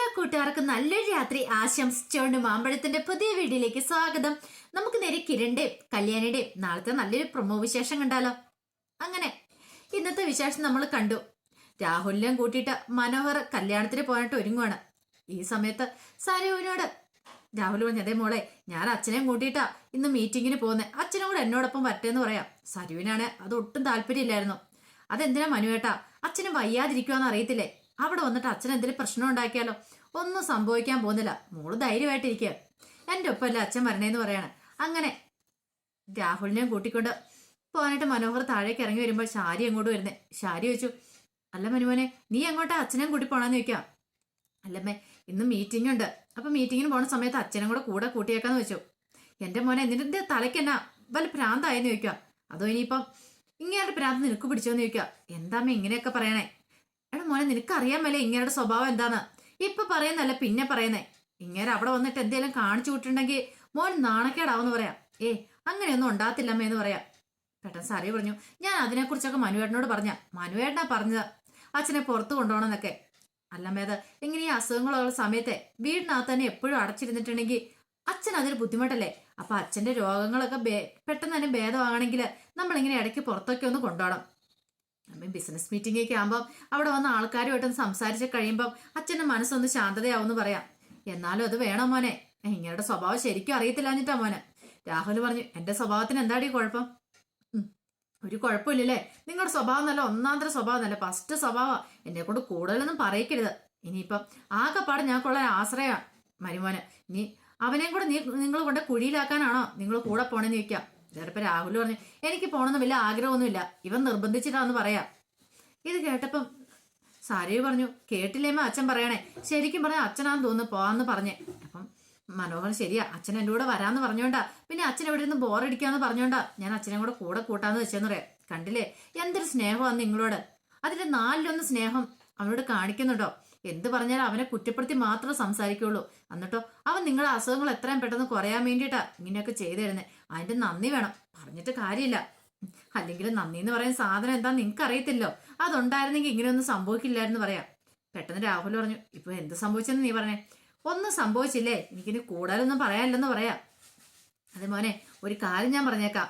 എല്ലാ കൂട്ടുകാർക്കും നല്ലൊരു രാത്രി ആശംസിച്ചുകൊണ്ട് മാമ്പഴത്തിന്റെ പുതിയ വീഡിയോയിലേക്ക് സ്വാഗതം. നമുക്ക് നേരെ കിരണിന്റെയും കല്യാണിയുടെയും നാളത്തെ നല്ലൊരു പ്രൊമോ വിശേഷം കണ്ടാലോ? അങ്ങനെ ഇന്നത്തെ വിശേഷം നമ്മൾ കണ്ടു. രാഹുലിനെയും കൂട്ടിയിട്ട് മനോഹർ കല്യാണത്തിന് പോയിട്ട് ഒരുങ്ങുവാണ്. ഈ സമയത്ത് സരയുവിനോട് രാഹുൽ പറഞ്ഞു അതേ മോളെ ഞാൻ അച്ഛനെയും കൂട്ടിയിട്ടാ ഇന്ന് മീറ്റിങ്ങിന് പോകുന്നത് അച്ഛനും കൂടെ എന്നോടൊപ്പം വരട്ടെ എന്ന് പറയാം. സരുവിനാണ് അത് ഒട്ടും താല്പര്യമില്ലായിരുന്നു. അതെന്തിനാ മനുവേട്ടാ അച്ഛനും വയ്യാതിരിക്കുവാന്ന് അറിയത്തില്ലേ? അവിടെ വന്നിട്ട് അച്ഛൻ എന്തെങ്കിലും പ്രശ്നം ഉണ്ടാക്കിയാലോ? ഒന്നും സംഭവിക്കാൻ പോകുന്നില്ല. മോൾ ധൈര്യമായിട്ടിരിക്കുക എന്റെ ഒപ്പമല്ല അച്ഛൻ വരണേന്ന് പറയാണ്. അങ്ങനെ രാഹുലിനെയും കൂട്ടിക്കൊണ്ട് പോകാനായിട്ട് മനോഹർ താഴേക്ക് ഇറങ്ങി വരുമ്പോൾ ശാരി അങ്ങോട്ട് വരുന്നേ. ശാരി ചോദിച്ചു അല്ല മനുമോനെ നീ അങ്ങോട്ട് അച്ഛനെയും കൂട്ടി പോണെന്ന് ചോദിക്കാം? അല്ലമ്മേ ഇന്ന് മീറ്റിംഗ് ഉണ്ട്. അപ്പൊ മീറ്റിങ്ങിന് പോണ സമയത്ത് അച്ഛനും കൂടെ കൂടെ കൂട്ടിയേക്കാന്ന് വെച്ചു എന്റെ മോനെ നിന്റെ തലയ്ക്ക് എന്നാ വല്ല ഭ്രാന്തായെന്ന് ചോദിക്കാം? അതോ ഇനിയിപ്പം ഇങ്ങനെ ഭ്രാന്ത് നിനക്ക് പിടിച്ചോന്ന് ചോദിക്കാം. എന്താമ്മ ഇങ്ങനെയൊക്കെ പറയണേ? എടാ മോനെ നിനക്ക് അറിയാൻ മേലെ ഇങ്ങയുടെ സ്വഭാവം എന്താന്ന്? ഇപ്പൊ പറയുന്നല്ല പിന്നെ പറയുന്നേ. ഇങ്ങനെ അവിടെ വന്നിട്ട് എന്തെങ്കിലും കാണിച്ചു വിട്ടിട്ടുണ്ടെങ്കിൽ മോൻ നാണക്കേടാവെന്ന് പറയാം. ഏ അങ്ങനെയൊന്നും ഉണ്ടാകത്തില്ലമ്മ എന്ന് പറയാം. പെട്ടെന്ന് സാറി പറഞ്ഞു ഞാൻ അതിനെക്കുറിച്ചൊക്കെ മനുവേട്ടനോട് പറഞ്ഞ. മനുവേട്ടനാ പറഞ്ഞത്. അച്ഛനെ പുറത്തു കൊണ്ടുപോകണമെന്നൊക്കെ. അല്ലമ്മേത് ഇങ്ങനെ ഈ അസുഖങ്ങളുള്ള സമയത്തെ വീടിനകത്ത് തന്നെ എപ്പോഴും അടച്ചിരുന്നിട്ടുണ്ടെങ്കിൽ അച്ഛൻ അതൊരു ബുദ്ധിമുട്ടല്ലേ? അപ്പൊ അച്ഛന്റെ രോഗങ്ങളൊക്കെ പെട്ടെന്ന് തന്നെ ഭേദമാകണമെങ്കിൽ നമ്മളിങ്ങനെ ഇടയ്ക്ക് പുറത്തൊക്കെ ഒന്ന് കൊണ്ടുപോകണം. അമ്മ ബിസിനസ് മീറ്റിംഗ് ഒക്കെ ആകുമ്പോൾ അവിടെ വന്ന ആൾക്കാരുമായിട്ടൊന്ന് സംസാരിച്ച് കഴിയുമ്പോൾ അച്ഛന്റെ മനസ്സൊന്ന് ശാന്തതയാവുമെന്ന് പറയാം. എന്നാലും അത് വേണം മോനെ? ഇങ്ങനെയുടെ സ്വഭാവം ശരിക്കും അറിയത്തില്ലാഞ്ഞിട്ടാ മോനെ. രാഹുൽ പറഞ്ഞു എന്റെ സ്വഭാവത്തിന് എന്താടി കുഴപ്പം? ഒരു കുഴപ്പമില്ലല്ലേ. നിങ്ങളുടെ സ്വഭാവം നല്ല ഒന്നാന്തര സ്വഭാവം നല്ല ഫസ്റ്റ് സ്വഭാവം. എന്നെ കൊണ്ട് കൂടുതലൊന്നും പറയിക്കരുത്. ഇനിയിപ്പം ആകെപ്പാട് ഞങ്ങൾക്കുള്ള ആശ്രയമാണ് മരുമോന് ഇനി അവനെയും കൂടെ നീ നിങ്ങൾ കൊണ്ട് കുഴിയിലാക്കാനാണോ? നിങ്ങൾ കൂടെ പോണെന്ന് ചോദിക്കാം. ചിലപ്പോൾ രാഹുൽ പറഞ്ഞു എനിക്ക് പോകണമെന്ന് വലിയ ആഗ്രഹമൊന്നുമില്ല. ഇവൻ നിർബന്ധിച്ചിട്ടാന്ന് പറയാ. ഇത് കേട്ടപ്പം സാരി പറഞ്ഞു കേട്ടില്ലേമ്മ അച്ഛൻ പറയണേ. ശരിക്കും പറഞ്ഞ അച്ഛനാന്ന് തോന്നുന്നു പോവാന്ന് പറഞ്ഞേ. അപ്പം മനോഹർ ശരിയാ അച്ഛൻ എന്റെ കൂടെ വരാന്ന് പറഞ്ഞോണ്ടാ. പിന്നെ അച്ഛൻ എവിടെ ഇരുന്ന് ബോറടിക്കാന്ന് പറഞ്ഞോണ്ടാ. ഞാൻ അച്ഛനെ കൂടെ കൂടെ കൂട്ടാന്ന് വെച്ചെന്ന് കണ്ടില്ലേ? എന്തൊരു സ്നേഹമാണ് നിങ്ങളോട്. അതിന്റെ നാലിലൊന്ന് സ്നേഹം അവനോട് കാണിക്കുന്നുണ്ടോ? എന്ത് പറഞ്ഞാലും അവനെ കുറ്റപ്പെടുത്തി മാത്രമേ സംസാരിക്കുള്ളൂ. എന്നിട്ടോ അവൻ നിങ്ങളുടെ അസുഖങ്ങൾ എത്രയും പെട്ടെന്ന് കുറയാൻ വേണ്ടിയിട്ടാ ഇങ്ങനെയൊക്കെ ചെയ്തു തരുന്നത് അതിന്റെ നന്ദി വേണം. പറഞ്ഞിട്ട് കാര്യമില്ല. അല്ലെങ്കിൽ നന്ദി എന്ന് പറയുന്ന സാധനം എന്താ നിങ്ങൾക്ക് അറിയത്തില്ലോ അതുണ്ടായിരുന്നെങ്കിൽ ഇങ്ങനെയൊന്നും സംഭവിക്കില്ലായിരുന്നു പറയാം. പെട്ടെന്ന് രാഹുൽ പറഞ്ഞു ഇപ്പൊ എന്ത് സംഭവിച്ചെന്ന് നീ പറഞ്ഞേ. ഒന്നും സംഭവിച്ചില്ലേ? എനിക്കിനി കൂടുതലൊന്നും പറയാനില്ലെന്ന് പറയാം. അതെ മോനെ ഒരു കാര്യം ഞാൻ പറഞ്ഞേക്കാം.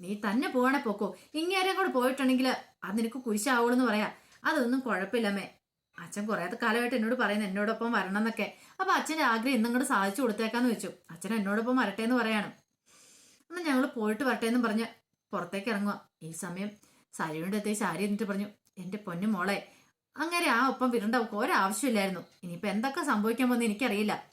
നീ തന്നെ പോകണേ പോക്കോ. ഇങ്ങേരെ കൂടെ പോയിട്ടുണ്ടെങ്കിൽ അത് നിനക്ക് കുരിശാവുള്ളൂ പറയാം. അതൊന്നും കുഴപ്പമില്ലമ്മേ അച്ഛൻ കുറേ കാലമായിട്ട് എന്നോട് പറയുന്നു എന്നോടൊപ്പം വരണം എന്നൊക്കെ. അപ്പൊ അച്ഛന്റെ ആഗ്രഹം ഇന്നങ്ങോട്ട് സാധിച്ചു കൊടുത്തേക്കാന്ന് വെച്ചു. അച്ഛൻ എന്നോടൊപ്പം വരട്ടെ എന്ന് പറയാണ്. എന്നാൽ ഞങ്ങൾ പോയിട്ട് വരട്ടെ എന്ന് പറഞ്ഞ് പുറത്തേക്ക് ഇറങ്ങുക ഈ സമയം സാരിയുടെ അത്തേ സാരി എന്നിട്ട് പറഞ്ഞു എന്റെ പൊന്നു മോളെ അങ്ങനെ ആ ഒപ്പം വിരണ്ട ഒരാവശ്യമില്ലായിരുന്നു. ഇനിയിപ്പോൾ എന്തൊക്കെ സംഭവിക്കാൻ പോകുന്നത് എനിക്കറിയില്ല.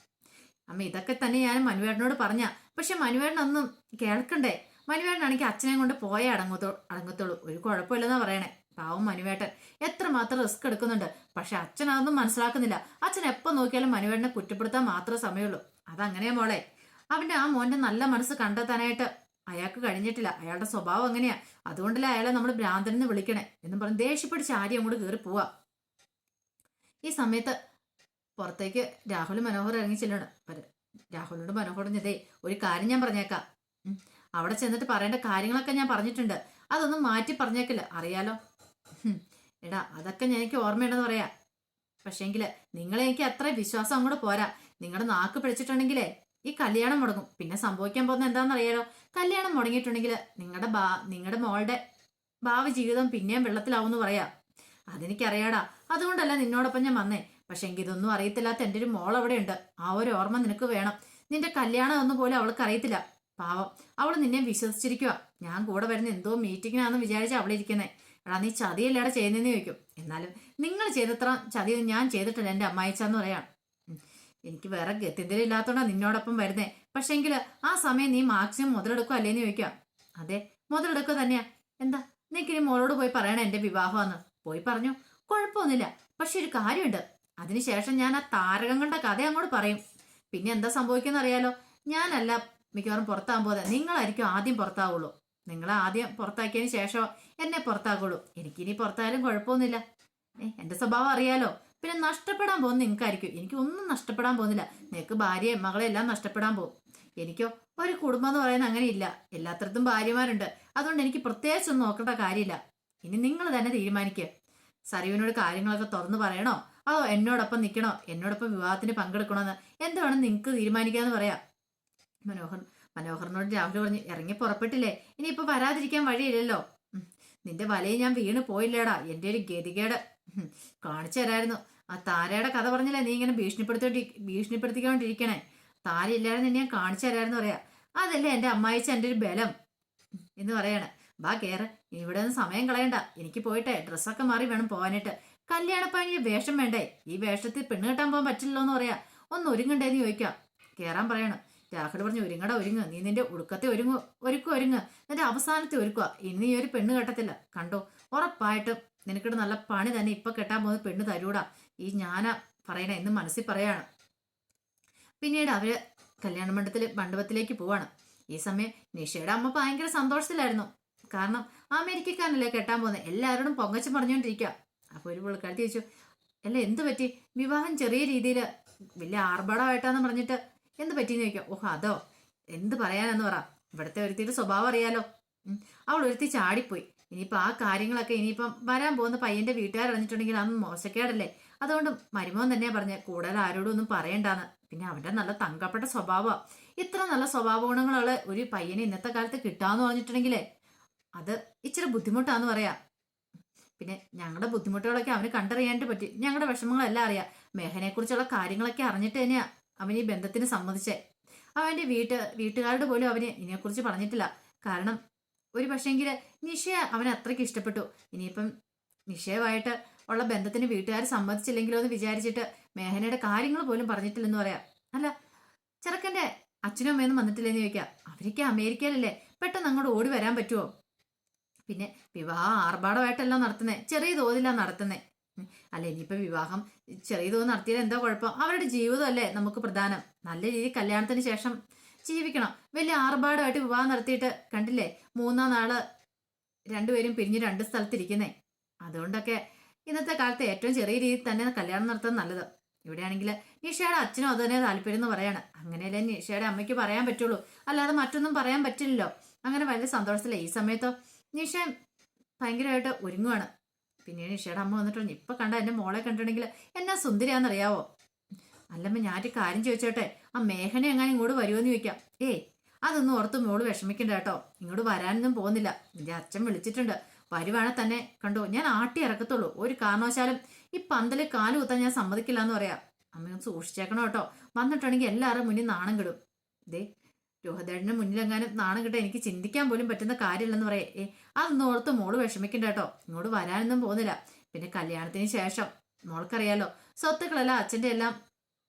അമ്മ ഇതൊക്കെ തന്നെ ഞാൻ മനുവേട്ടനോട് പറഞ്ഞ. പക്ഷെ മനുവേട്ടനൊന്നും കേൾക്കണ്ടേ? മനുവേട്ടനാണെങ്കിൽ അച്ഛനെ കൊണ്ട് പോയേ അടങ്ങത്തോ അടങ്ങത്തുള്ളൂ. ഒരു കുഴപ്പമില്ലെന്നാ പറയണേ. പാവം മനുവേട്ടൻ. എത്രമാത്രം റിസ്ക് എടുക്കുന്നുണ്ട്. പക്ഷെ അച്ഛൻ അതൊന്നും മനസ്സിലാക്കുന്നില്ല. അച്ഛൻ എപ്പോൾ നോക്കിയാലും മനുവേട്ടനെ കുറ്റപ്പെടുത്താൻ മാത്രമേ സമയമുള്ളൂ. അതങ്ങനെയാ മോളെ. അവന്റെ ആ മോന്റെ നല്ല മനസ്സ് കണ്ടെത്താനായിട്ട് അയാൾക്ക് കഴിഞ്ഞിട്ടില്ല. അയാളുടെ സ്വഭാവം അങ്ങനെയാ. അതുകൊണ്ടല്ലേ അയാളെ നമ്മൾ ഭ്രാന്തൻ എന്ന് വിളിക്കണേ എന്നും പറഞ്ഞ് ദേഷ്യപ്പെടിച്ച് ചാരി അങ്ങോട്ട് കയറി പോവാ. ഈ സമയത്ത് പുറത്തേക്ക് രാഹുൽ മനോഹർ ഇറങ്ങി ചെല്ലണം രാഹുലിനോട് മനോഹർ ഇതേ ഒരു കാര്യം ഞാൻ പറഞ്ഞേക്കാം. അവിടെ ചെന്നിട്ട് പറയേണ്ട കാര്യങ്ങളൊക്കെ ഞാൻ പറഞ്ഞിട്ടുണ്ട്. അതൊന്നും മാറ്റി പറഞ്ഞേക്കില്ല. അറിയാലോ. എടാ അതൊക്കെ എനിക്ക് ഓർമ്മയുണ്ടെന്ന് പറയാ. പക്ഷേങ്കിൽ നിങ്ങളെ എനിക്ക് അത്ര വിശ്വാസം അങ്ങോട്ട് പോരാ. നിങ്ങളുടെ നാക്ക് പിടിച്ചിട്ടുണ്ടെങ്കിലേ ഈ കല്യാണം മുടങ്ങും. പിന്നെ സംഭവിക്കാൻ പോകുന്ന എന്താണെന്ന് അറിയാലോ കല്യാണം മുടങ്ങിയിട്ടുണ്ടെങ്കിൽ നിങ്ങളുടെ ബാ നിങ്ങളുടെ മോളുടെ ഭാവി ജീവിതം പിന്നെയും വെള്ളത്തിലാവുമെന്ന് പറയാ. അതെനിക്കറിയാടാ. അതുകൊണ്ടല്ല നിന്നോടൊപ്പം ഞാൻ വന്നേ. പക്ഷെ എങ്കിൽ ഇതൊന്നും അറിയത്തില്ലാത്ത എന്റെ ഒരു മോൾ അവിടെ ഉണ്ട് ആ ഒരു ഓർമ്മ നിനക്ക് വേണം. നിന്റെ കല്യാണം ഒന്നും പോലും അവൾക്ക് അറിയത്തില്ല. പാവം അവൾ നിന്നെ വിശ്വസിച്ചിരിക്കുക ഞാൻ കൂടെ വരുന്ന എന്തോ മീറ്റിങ്ങിനാണെന്ന് വിചാരിച്ച അവളെ ഇരിക്കുന്നേ എടാ നീ ചതിയല്ലേടെ ചെയ്യുന്നതെന്ന് ചോദിക്കും. എന്നാലും നിങ്ങൾ ചെയ്തത്ര ചതി ഞാൻ ചെയ്തിട്ടില്ല എന്റെ അമ്മായിച്ചാന്ന് പറയാം. എനിക്ക് വേറെ ഗത്യന്തരം ഇല്ലാത്തതുകൊണ്ടാണ് നിന്നോടൊപ്പം വരുന്നേ. പക്ഷെങ്കിൽ ആ സമയം നീ മാക്സിമം മുതലെടുക്കുക അല്ലേന്ന് ചോദിക്കാം. അതെ മുതലെടുക്കുക തന്നെയാ. എന്താ? നീക്കിനി മോളോട് പോയി പറയണ എന്റെ വിവാഹമാന്ന്. പോയി പറഞ്ഞു. കുഴപ്പമൊന്നുമില്ല. പക്ഷെ ഒരു കാര്യമുണ്ട്. അതിനുശേഷം ഞാൻ ആ താരകങ്ങളുടെ കഥ അങ്ങോട്ട് പറയും. പിന്നെ എന്താ സംഭവിക്കുന്ന അറിയാലോ. ഞാനല്ല മിക്കവാറും പുറത്താകാൻ പോകുന്നത് നിങ്ങളായിരിക്കും ആദ്യം പുറത്താവുള്ളൂ. നിങ്ങളെ ആദ്യം പുറത്താക്കിയതിന് ശേഷം എന്നെ പുറത്താക്കുള്ളൂ. എനിക്കിനി പുറത്തായാലും കുഴപ്പമൊന്നുമില്ല. ഏ എന്റെ സ്വഭാവം അറിയാലോ. പിന്നെ നഷ്ടപ്പെടാൻ പോകുന്ന നിങ്ങൾക്കായിരിക്കും. എനിക്ക് ഒന്നും നഷ്ടപ്പെടാൻ പോകുന്നില്ല. നിനക്ക് ഭാര്യയും മകളെ എല്ലാം നഷ്ടപ്പെടാൻ പോകും. എനിക്കോ ഒരു കുടുംബം എന്ന് പറയുന്നത് അങ്ങനെയില്ല. എല്ലാത്തരത്തും ഭാര്യമാരുണ്ട്. അതുകൊണ്ട് എനിക്ക് പ്രത്യേകിച്ചൊന്നും നോക്കേണ്ട കാര്യമില്ല. ഇനി നിങ്ങൾ തന്നെ തീരുമാനിക്കുക സരീവിനോട് കാര്യങ്ങളൊക്കെ തുറന്നു പറയണോ? അതോ എന്നോടൊപ്പം നിൽക്കണോ? എന്നോടൊപ്പം വിവാഹത്തിന് പങ്കെടുക്കണോന്ന് എന്താണ് നിങ്ങൾക്ക് തീരുമാനിക്കാന്ന് പറയാം. മനോഹർ മനോഹറിനോട് രാഹുൽ പറഞ്ഞു ഇറങ്ങി പുറപ്പെട്ടില്ലേ? ഇനിയിപ്പോ വരാതിരിക്കാൻ വഴിയില്ലല്ലോ. നിന്റെ വലയിൽ ഞാൻ വീണ് പോയില്ലേടാ എന്റെ ഒരു ഗതികേട്. കാണിച്ചു തരായിരുന്നു. ആ താരയുടെ കഥ പറഞ്ഞില്ലേ നീ ഇങ്ങനെ ഭീഷണിപ്പെടുത്തി ഭീഷണിപ്പെടുത്തിക്കൊണ്ടിരിക്കണേ? താര ഇല്ലാതെ നിന്നെ ഞാൻ കാണിച്ചു തരാമെന്ന് പറയാ. അതല്ലേ എന്റെ അമ്മായിച്ച എന്റെ ഒരു ബലം. എന്ന് പറയാണ്. ബാ കേറ്. ഇവിടെ നിന്ന് സമയം കളയണ്ട. എനിക്ക് പോയിട്ടെ ഡ്രസ്സൊക്കെ മാറി വേണം പോകാനായിട്ട്. കല്യാണപ്പാനി വേഷം വേണ്ടേ? ഈ വേഷത്തിൽ പെണ്ണ് കെട്ടാൻ പോകാൻ പറ്റില്ലല്ലോ എന്ന് പറയാ. ഒന്ന് ഒരുങ്ങണ്ടേന്ന് ചോദിക്കാം. കേറാൻ പറയണം. രാഹുൽ പറഞ്ഞു ഒരുങ്ങടാ ഒരുങ്ങ. നീ നിന്റെ ഉടുക്കത്തെ ഒരുങ്ങ ഒരുക്കുക ഒരുങ്ങ. നിന്റെ അവസാനത്തെ ഒരുക്കുക. ഇനി നീ ഒരു പെണ്ണ് കെട്ടത്തില്ല. കണ്ടോ? ഉറപ്പായിട്ടും നിനക്കിട്ട് നല്ല പണി തന്നെ ഇപ്പൊ കെട്ടാൻ പോകുന്ന പെണ്ണ് തരൂടാ. ഈ ഞാന പറയണ എന്ന് മനസ്സിൽ പറയാണ്. പിന്നീട് അവർ കല്യാണ മണ്ഡലത്തിൽ മണ്ഡപത്തിലേക്ക് പോവാണ്. ഈ സമയം നിഷയുടെ അമ്മ ഭയങ്കര സന്തോഷത്തിലായിരുന്നു. കാരണം അമേരിക്കക്കാരനല്ലേ കെട്ടാൻ പോകുന്നത് എല്ലാവരോടും പൊങ്ങച്ചു പറഞ്ഞുകൊണ്ടിരിക്കുക അപ്പോൾ ഒരു പുള്ളിക്കാരത്തി ചോദിച്ചു അല്ല എന്ത് പറ്റി? വിവാഹം ചെറിയ രീതിയിൽ വലിയ ആർഭാടമായിട്ടാന്ന് പറഞ്ഞിട്ട് എന്ത് പറ്റിയെന്ന് ചോദിക്കാം. ഓഹ് അതോ എന്ത് പറയാനെന്ന് പറ. ഇവിടുത്തെ ഒരുത്തിയുടെ സ്വഭാവം അറിയാലോ. അവൾ ഒരുത്തി ചാടിപ്പോയി. ഇനിയിപ്പോൾ ആ കാര്യങ്ങളൊക്കെ ഇനിയിപ്പം വരാൻ പോകുന്ന പയ്യന്റെ വീട്ടുകാർ അറിഞ്ഞിട്ടുണ്ടെങ്കിൽ അന്ന് മോശക്കേടല്ലേ. അതുകൊണ്ട് മരുമോൻ തന്നെയാ പറഞ്ഞ കൂടുതൽ ആരോടും ഒന്നും പറയണ്ടാന്ന്. പിന്നെ അവന്റെ നല്ല തങ്കപ്പെട്ട സ്വഭാവമാണ് ഇത്ര നല്ല സ്വഭാവ ഗുണങ്ങളുള്ള ഒരു പയ്യനെ ഇന്നത്തെ കാലത്ത് കിട്ടാന്ന് പറഞ്ഞിട്ടുണ്ടെങ്കിലേ. അത് ഇച്ചിരി ബുദ്ധിമുട്ടാന്ന് പറയാം. പിന്നെ ഞങ്ങളുടെ ബുദ്ധിമുട്ടുകളൊക്കെ അവന് കണ്ടറിയാനായിട്ട് പറ്റി. ഞങ്ങളുടെ വിഷമങ്ങളെല്ലാം അറിയാം. മേഹനെക്കുറിച്ചുള്ള കാര്യങ്ങളൊക്കെ അറിഞ്ഞിട്ട് തന്നെയാ. അവൻ ഈ ബന്ധത്തിന് സമ്മതിച്ചേ. അവന്റെ വീട്ട് വീട്ടുകാരോട് പോലും അവന് ഇതിനെക്കുറിച്ച് പറഞ്ഞിട്ടില്ല. കാരണം ഒരു പക്ഷേങ്കിൽ നിഷയെ അവനെ അത്രയ്ക്ക് ഇഷ്ടപ്പെട്ടു. ഇനിയിപ്പം നിഷയമായിട്ട് ഉള്ള ബന്ധത്തിന് വീട്ടുകാർ സമ്മതിച്ചില്ലെങ്കിലോ എന്ന് വിചാരിച്ചിട്ട് മേഹനയുടെ കാര്യങ്ങൾ പോലും പറഞ്ഞിട്ടില്ലെന്ന് പറയാം. അല്ല ചെറുക്കന്റെ അച്ഛനും അമ്മയൊന്നും വന്നിട്ടില്ലെന്ന് ചോദിക്കാം. അവരൊക്കെ അമേരിക്കയിലല്ലേ? പെട്ടെന്ന് അങ്ങോട്ട് ഓടി വരാൻ പറ്റുമോ പിന്നെ വിവാഹ ആർഭാടമായിട്ടല്ല നടത്തുന്നേ. ചെറിയ തോതിലാണ് നടത്തുന്നേ. ഉം. അല്ല ഇനിയിപ്പോ വിവാഹം ചെറിയ തോന്നി നടത്തിയാൽ എന്താ കുഴപ്പം? അവരുടെ ജീവിതമല്ലേ നമുക്ക് പ്രധാനം. നല്ല രീതിയിൽ കല്യാണത്തിന് ശേഷം ജീവിക്കണം. വലിയ ആർഭാടമായിട്ട് വിവാഹം നടത്തിയിട്ട് കണ്ടില്ലേ? മൂന്നാം നാൾ രണ്ടുപേരും പിരിഞ്ഞ് രണ്ട് സ്ഥലത്തിരിക്കുന്നേ. അതുകൊണ്ടൊക്കെ ഇന്നത്തെ കാലത്ത് ഏറ്റവും ചെറിയ രീതിയിൽ തന്നെ കല്യാണം നടത്താൻ നല്ലത്. ഇവിടെയാണെങ്കിൽ നിഷയുടെ അച്ഛനും അത് തന്നെ താല്പര്യം എന്ന് പറയാണ്. അങ്ങനെയല്ലേ നിഷയുടെ അമ്മയ്ക്ക് പറയാൻ പറ്റുള്ളൂ. അല്ലാതെ മറ്റൊന്നും പറയാൻ പറ്റില്ലല്ലോ. അങ്ങനെ വലിയ സന്തോഷത്തില്ല ഈ സമയത്തോ നിഷ ഭയങ്കരമായിട്ട് ഒരുങ്ങുവാണ്. പിന്നീട് നിഷയുടെ അമ്മ വന്നിട്ട് പറഞ്ഞു ഇപ്പൊ കണ്ട എന്റെ മോളെ കണ്ടിട്ടുണ്ടെങ്കിൽ എന്നാ സുന്ദരിയാന്നറിയാവോ അല്ലമ്മ ഞാനൊരു കാര്യം ചോദിച്ചോട്ടെ? ആ മേഘന എങ്ങനെ ഇങ്ങോട്ട് വരുമെന്ന് ചോദിക്കാം. ഏയ് അതൊന്നും ഓർത്ത് മോൾ വിഷമിക്കണ്ട കേട്ടോ. ഇങ്ങോട്ട് വരാനൊന്നും പോകുന്നില്ല. നിന്റെ അച്ഛൻ വിളിച്ചിട്ടുണ്ട്. വരുവാണെ തന്നെ കണ്ടോ? ഞാൻ ആട്ടി ഇറക്കത്തുള്ളൂ. ഒരു കാരണവശാലും ഈ പന്തൽ കാൽ കുത്താൻ ഞാൻ സമ്മതിക്കില്ല എന്ന് പറയാം. അമ്മയൊന്ന് സൂക്ഷിച്ചേക്കണം കേട്ടോ. വന്നിട്ടുണ്ടെങ്കിൽ എല്ലാവരും മുന്നിൽ നാണം കിടും. ദേ രോഹദേടന് മുന്നിലെങ്ങാനും നാണം കിട്ടാൻ എനിക്ക് ചിന്തിക്കാൻ പോലും പറ്റുന്ന കാര്യമില്ലെന്ന് പറയേ. ഏ അതൊന്നും ഓർത്ത് മോൾ വിഷമിക്കണ്ട കേട്ടോ. ഇങ്ങോട്ട് വരാനൊന്നും പോകുന്നില്ല. പിന്നെ കല്യാണത്തിന് ശേഷം മോൾക്കറിയാലോ സ്വത്തുക്കളെല്ലാം അച്ഛന്റെ എല്ലാം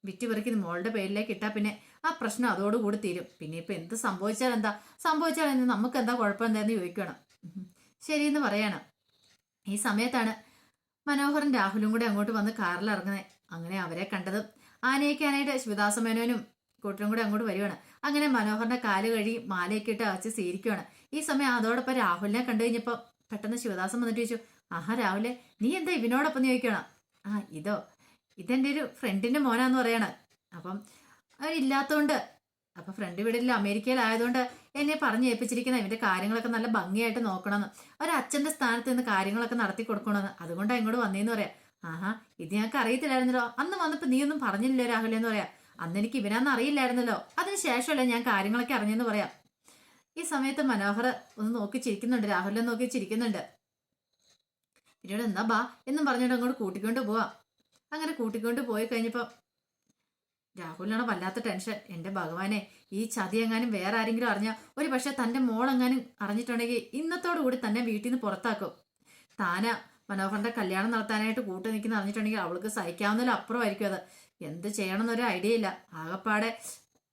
വിറ്റുപെറുക്കി മോളുടെ പേരിലേക്ക് ഇട്ടാ പിന്നെ ആ പ്രശ്നം അതോടുകൂടി തീരും. പിന്നെ ഇപ്പൊ എന്ത് സംഭവിച്ചാൽ എന്താ സംഭവിച്ചാൽ എന്താ നമുക്ക് എന്താ കുഴപ്പം എന്താന്ന് ചോദിക്കണം. ശരിയെന്ന് പറയണം. ഈ സമയത്താണ് മനോഹരൻ രാഹുലും കൂടെ അങ്ങോട്ട് വന്ന് കാറിൽ ഇറങ്ങുന്നത് അങ്ങനെ അവരെ കണ്ടതും ആനയിക്കാനായിട്ട് ശിവദാസ മേനോനും കൂട്ടരും കൂടെ അങ്ങോട്ട് വരുവാണ്. അങ്ങനെ മനോഹറിന്റെ കാൽ കഴുകി മാലയൊക്കെ ഇട്ട് അച്ഛൻ സ്വീകരിക്കുവാണ്. ഈ സമയം അതോടൊപ്പം രാഹുലിനെ കണ്ടു കഴിഞ്ഞപ്പോ പെട്ടെന്ന് ശിവദാസൻ വന്നിട്ട് ചോദിച്ചു ആഹാ രാഹുലെ നീ എന്താ ഇവനോടൊപ്പം ചോദിക്കണം? ആ ഇതോ ഇതെന്റെ ഒരു ഫ്രണ്ടിന്റെ മോനാന്ന് പറയണ. അപ്പം അവരില്ലാത്തതുകൊണ്ട് അപ്പൊ ഫ്രണ്ട് വീടില്ല അമേരിക്കയിലായതുകൊണ്ട് എന്നെ പറഞ്ഞു ഏൽപ്പിച്ചിരിക്കുന്ന ഇവന്റെ കാര്യങ്ങളൊക്കെ നല്ല ഭംഗിയായിട്ട് നോക്കണമെന്ന് അച്ഛന്റെ സ്ഥാനത്ത് നിന്ന് കാര്യങ്ങളൊക്കെ നടത്തി കൊടുക്കണമെന്ന് അതുകൊണ്ടാണ് ഇങ്ങോട്ട് വന്നേന്ന് പറയാം. ആഹാ ഇത് ഞങ്ങൾക്ക് അറിയത്തില്ലായിരുന്നല്ലോ അന്ന് വന്നപ്പോ നീ ഒന്നും പറഞ്ഞില്ലല്ലോ രാഹുൽ എന്ന് പറയാം. അന്ന് എനിക്ക് ഇവനാന്ന് അറിയില്ലായിരുന്നല്ലോ. അതിനുശേഷമല്ലേ ഞാൻ കാര്യങ്ങളൊക്കെ അറിഞ്ഞെന്ന് പറയാം. ഈ സമയത്ത് മനോഹർ ഒന്ന് നോക്കി ചിരിക്കുന്നുണ്ട്. രാഹുലിനെ നോക്കി ചിരിക്കുന്നുണ്ട്. പിന്നീട് എന്താ ബാ എന്നും പറഞ്ഞിട്ട് അങ്ങോട്ട് കൂട്ടിക്കൊണ്ട് പോവാം. അങ്ങനെ കൂട്ടിക്കൊണ്ട് പോയി കഴിഞ്ഞപ്പോ രാഹുലിനാണ് വല്ലാത്ത ടെൻഷൻ? എന്റെ ഭഗവാനെ ഈ ചതി എങ്ങാനും വേറെ ആരെങ്കിലും അറിഞ്ഞാൽ ഒരു പക്ഷെ തന്റെ മോളെങ്ങാനും അറിഞ്ഞിട്ടുണ്ടെങ്കിൽ ഇന്നത്തോടു കൂടി തന്നെ വീട്ടിൽ നിന്ന് പുറത്താക്കും. താന മനോഹറിന്റെ കല്യാണം നടത്താനായിട്ട് കൂട്ടു നിൽക്കുന്ന അറിഞ്ഞിട്ടുണ്ടെങ്കിൽ അവൾക്ക് സഹിക്കാവുന്നതിലും അപ്പുറമായിരിക്കും അത്. എന്ത് ചെയ്യണമെന്നൊരു ഐഡിയ ഇല്ല. ആകപ്പാടെ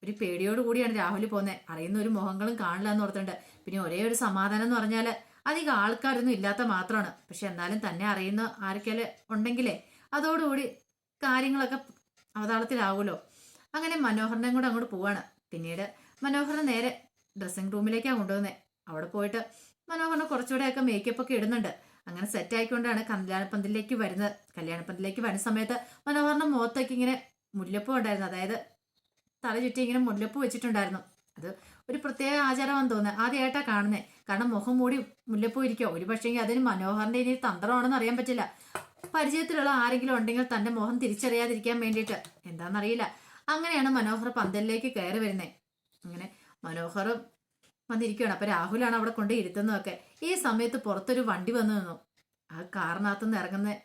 ഒരു പേടിയോട് കൂടിയാണ് രാഹുൽ പോകുന്നത് അറിയുന്ന ഒരു മുഖങ്ങളും കാണില്ല എന്ന് ഓർത്തുണ്ട് പിന്നെ ഒരേ ഒരു സമാധാനം എന്ന് പറഞ്ഞാൽ അധികം ആൾക്കാരൊന്നും ഇല്ലാത്ത മാത്രമാണ്. പക്ഷെ എന്നാലും തന്നെ അറിയുന്ന ആർക്കെല്ലാം ഉണ്ടെങ്കിലേ അതോടുകൂടി കാര്യങ്ങളൊക്കെ അവതാളത്തിലാവുമല്ലോ. അങ്ങനെ മനോഹറിനെ കൂടെ അങ്ങോട്ട് പോവാണ്. പിന്നീട് മനോഹറിനെ നേരെ ഡ്രസ്സിംഗ് റൂമിലേക്കാണ് കൊണ്ടുവന്നത് അവിടെ പോയിട്ട് മനോഹരനെ കുറച്ചുകൂടെയൊക്കെ മേക്കപ്പ് ഒക്കെ ഇടുന്നുണ്ട്. അങ്ങനെ സെറ്റ് ആയിക്കൊണ്ടാണ് കല്യാണപ്പന്തലിലേക്ക് വരുന്നത്. കല്യാണപ്പന്തലിലേക്ക് വരുന്ന സമയത്ത് മനോഹറിന്റെ മുഖത്തേക്ക് ഇങ്ങനെ മുല്ലപ്പൂ ഉണ്ടായിരുന്നു. അതായത് തല ചുറ്റി ഇങ്ങനെ മുല്ലപ്പൂ വെച്ചിട്ടുണ്ടായിരുന്നു. അത് ഒരു പ്രത്യേക ആചാരമാണെന്ന് തോന്നുന്നത് ആദ്യമായിട്ടാ കാണുന്നത് കാരണം മുഖം മൂടി മുല്ലപ്പൂ ഇരിക്കുക ഒരു പക്ഷേങ്കിൽ അതിന് മനോഹറിന്റെ ഇനി തന്ത്രമാണെന്ന് അറിയാൻ പറ്റില്ല. പരിചയത്തിലുള്ള ആരെങ്കിലും ഉണ്ടെങ്കിൽ തന്റെ മുഖം തിരിച്ചറിയാതിരിക്കാൻ വേണ്ടിയിട്ട്. എന്താണെന്നറിയില്ല. അങ്ങനെയാണ് മനോഹർ പന്തലിലേക്ക് കയറി വരുന്നത് അങ്ങനെ മനോഹർ വന്നിരിക്കുകയാണ് അപ്പൊ രാഹുലാണ് അവിടെ കൊണ്ട് ഇരുത്തുന്നതൊക്കെ. ഈ സമയത്ത് പുറത്തൊരു വണ്ടി വന്നു നിന്നു. ആ കാറിനകത്തുനിന്ന് ഇറങ്ങുന്ന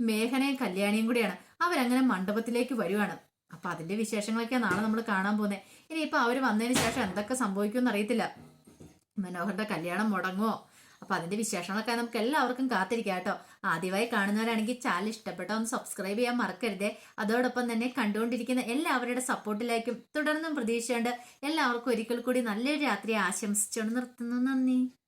മേഘനയും കല്യാണിയും കൂടിയാണ്. അവരങ്ങനെ മണ്ഡപത്തിലേക്ക് വരുവാണ്. അപ്പൊ അതിന്റെ വിശേഷങ്ങളൊക്കെ നാളെ നമ്മൾ കാണാൻ പോകുന്നത് ഇനിയിപ്പോ അവർ വന്നതിന് ശേഷം എന്തൊക്കെ സംഭവിക്കുമെന്ന് അറിയത്തില്ല. മനോഹറിന്റെ കല്യാണം മുടങ്ങുമോ അപ്പൊ അതിന്റെ വിശേഷങ്ങളൊക്കെ നമുക്ക് എല്ലാവർക്കും കാത്തിരിക്കാം കേട്ടോ. ആദ്യമായി കാണുന്നവരാണെങ്കിൽ ചാനൽ ഇഷ്ടപ്പെട്ടോ ഒന്ന് സബ്സ്ക്രൈബ് ചെയ്യാൻ മറക്കരുതേ. അതോടൊപ്പം തന്നെ കണ്ടുകൊണ്ടിരിക്കുന്ന എല്ലാവരുടെ സപ്പോർട്ടിലേക്കും തുടർന്നും പ്രതീക്ഷയുണ്ട്. എല്ലാവർക്കും ഒരിക്കൽ കൂടി നല്ലൊരു രാത്രി ആശംസിച്ചുകൊണ്ട് നിർത്തുന്നു. നന്ദി.